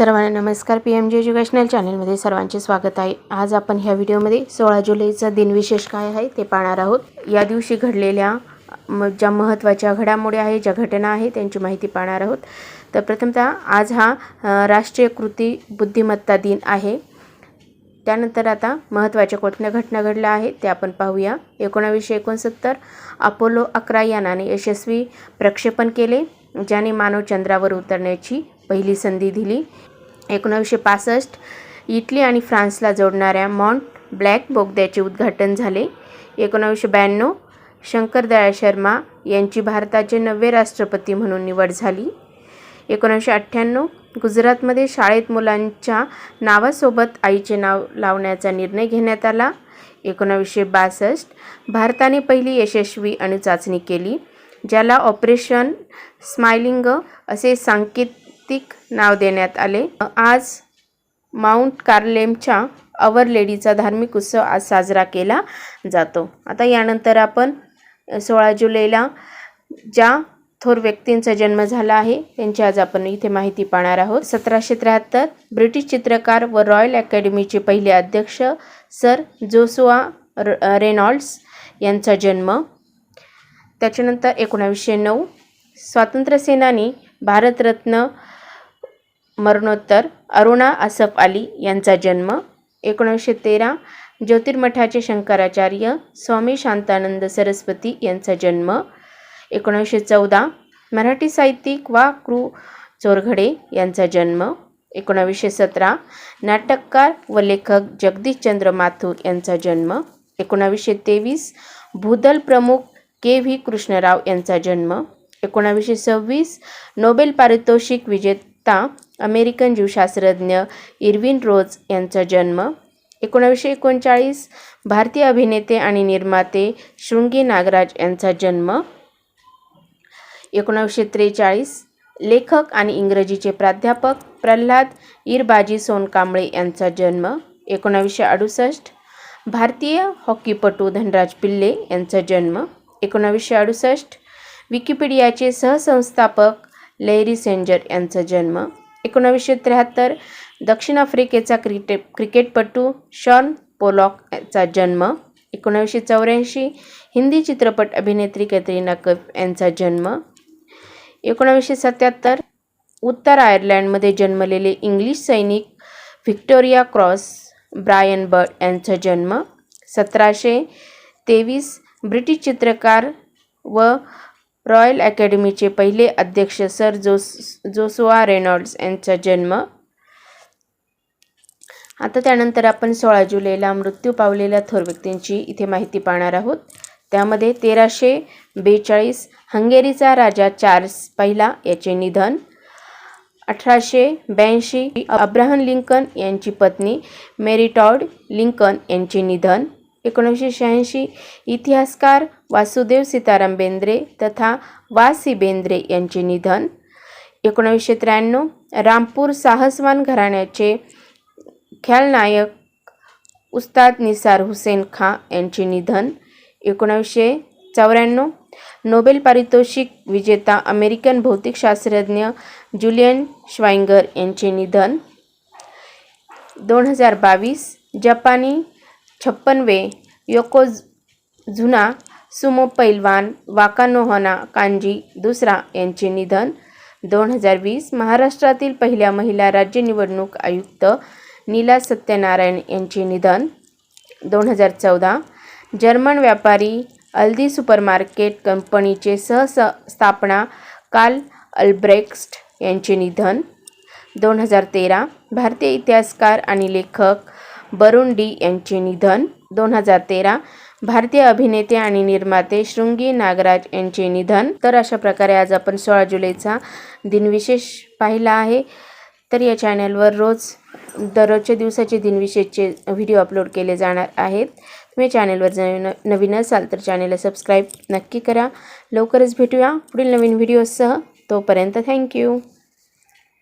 सर्वांना नमस्कार. P M G educational चॅनलमध्ये सर्वांचे स्वागत आहे. आज आपण ह्या व्हिडिओमध्ये सोळा जुलैचा दिनविशेष काय आहे ते पाहणार आहोत. या दिवशी घडलेल्या म ज्या महत्त्वाच्या घडामोडी आहे ज्या घटना आहे त्यांची माहिती पाहणार आहोत. तर प्रथमतः आज हा राष्ट्रीय कृती बुद्धिमत्ता दिन आहे. त्यानंतर आता महत्त्वाच्या कोणत्या घटना घडल्या आहेत ते आपण पाहूया. एकोणावीसशे एकोणसत्तर अपोलो अकरा यानाने यशस्वी प्रक्षेपण केले ज्याने मानव चंद्रावर उतरण्याची पहिली संधी दिली. एकोणावीसशे पासष्ट इटली आणि फ्रान्सला जोडणाऱ्या मॉन्ट ब्लॅक बोगद्याचे उद्घाटन झाले. एकोणावीसशे ब्याण्णव शंकरदयाळ शर्मा यांची भारताचे नववे राष्ट्रपती म्हणून निवड झाली. एकोणीसशे अठ्ठ्याण्णव गुजरातमध्ये शाळेत मुलांच्या नावासोबत आईचे नाव लावण्याचा निर्णय घेण्यात आला. एकोणावीसशे बासष्ट भारताने पहिली यशस्वी अणुचाचणी केली ज्याला ऑपरेशन स्माइलिंग असे सांकेत सांकेतिक नाव देण्यात आले. आज माउंट कार्लेमच्या अवर लेडीचा धार्मिक उत्सव आज साजरा केला जातो. आता यानंतर आपण सोळा जुलैला ज्या थोर व्यक्तींचा जन्म झाला आहे त्यांची आज आपण इथे माहिती पाहणार आहोत. सतराशे त्र्याहत्तर ब्रिटिश चित्रकार व रॉयल अकॅडमीचे पहिले अध्यक्ष सर जोसुआ र रेनॉल्ड्स यांचा जन्म. त्याच्यानंतर एकोणावीसशे नऊ स्वातंत्र्यसेनानी भारतरत्न मरणोत्तर अरुणा असफ अली यांचा जन्म एकोणीसशे तेरा ज्योतिर्मठाचे शंकराचार्य स्वामी शांतानंद सरस्वती यांचा जन्म एकोणीसशे चौदा मराठी साहित्यिक वा कृ चोरघडे यांचा जन्म एकोणावीसशे सतरा नाटककार व लेखक जगदीशचंद्र माथूर यांचा जन्म एकोणावीसशे तेवीस भूदल प्रमुख के व्ही कृष्णराव यांचा जन्म एकोणावीसशे सव्वीस नोबेल पारितोषिक विजेत अमेरिकन जीवशास्त्रज्ञ इरविन रोज यांचा जन्म एकोणावीसशे एकोणचाळीस भारतीय अभिनेते आणि निर्माते शृंगी नागराज यांचा जन्म एकोणावीसशे त्रेचाळीस लेखक आणि इंग्रजीचे प्राध्यापक प्रल्हाद इरबाजी सोनकांबळे यांचा जन्म एकोणावीसशे अडुसष्ट भारतीय हॉकीपटू धनराज पिल्ले यांचा जन्म एकोणावीसशे अडुसष्ट विकिपीडियाचे सहसंस्थापक लेरी सेंजर यांचा जन्म एकोणावीसशे त्र्याहत्तर दक्षिण आफ्रिकेचा क्रिकेट क्रिकेटपटू शॉन पोलॉक यांचा जन्म एकोणावीसशे चौऱ्याऐंशी हिंदी चित्रपट अभिनेत्री कॅतरिना कफ यांचा जन्म एकोणावीसशे सत्याहत्तर उत्तर आयर्लंडमध्ये जन्मलेले इंग्लिश सैनिक व्हिक्टोरिया क्रॉस ब्रायन बर्ड यांचा जन्म सतराशे तेवीस ब्रिटिश चित्रकार व रॉयल अकॅडमीचे पहिले अध्यक्ष सर जोस जोसुआ रेनॉल्ड्स यांचा जन्म. आता त्यानंतर आपण सोळा जुलैला मृत्यू पावलेल्या थोर व्यक्तींची इथे माहिती पाहणार आहोत. त्यामध्ये तेराशे बेचाळीस हंगेरीचा राजा चार्ल्स पहिला याचे निधन अठराशे ब्याऐंशी अब्राहम लिंकन यांची पत्नी मेरी टॉड लिंकन यांचे निधन एकोणीसशे शहाऐंशी इतिहासकार वासुदेव सीताराम बेंद्रे तथा वा सी बेंद्रे यांचे निधन. एकोणीसशे त्र्याण्णव रामपूर साहसवान घराण्याचे ख्यालनायक उस्ताद निसार हुसेन खां यांचे निधन. एकोणावीसशे चौऱ्याण्णव नोबेल पारितोषिक विजेता अमेरिकन भौतिकशास्त्रज्ञ जुलियन श्वाइंगर यांचे निधन. दोन हजार बावीस जपानी छप्पनवे योकोझुना सुमो पैलवान वाकानोहना कांजी दुसरा यांचे निधन. दोन हजार वीस महाराष्ट्रातील पहिल्या महिला राज्य निवडणूक आयुक्त नीला सत्यनारायण यांचे निधन. दोन हजार चौदा जर्मन व्यापारी अल्दी सुपरमार्केट कंपनीचे सहस स्थापना काल अल्ब्रेक्स्ट यांचे निधन. दोन हजार तेरा भारतीय इतिहासकार आणि लेखक बरुण डी यांचे निधन. दोन हजार तेरा भारतीय अभिनेते आणि निर्माते शृंगी नागराज यांचे निधन. तर अशा प्रकारे आज आपण सोळा जुलैचा दिनविशेष पाहिला आहे. तर या चॅनलवर रोज दररोजच्या दिवसाचे दिनविशेषचे व्हिडिओ अपलोड केले जाणार आहेत. तुम्ही चॅनलवर जर नवीन असाल तर चॅनलला सबस्क्राईब नक्की करा. लवकरच भेटूया पुढील नवीन व्हिडिओसह. तोपर्यंत थँक्यू.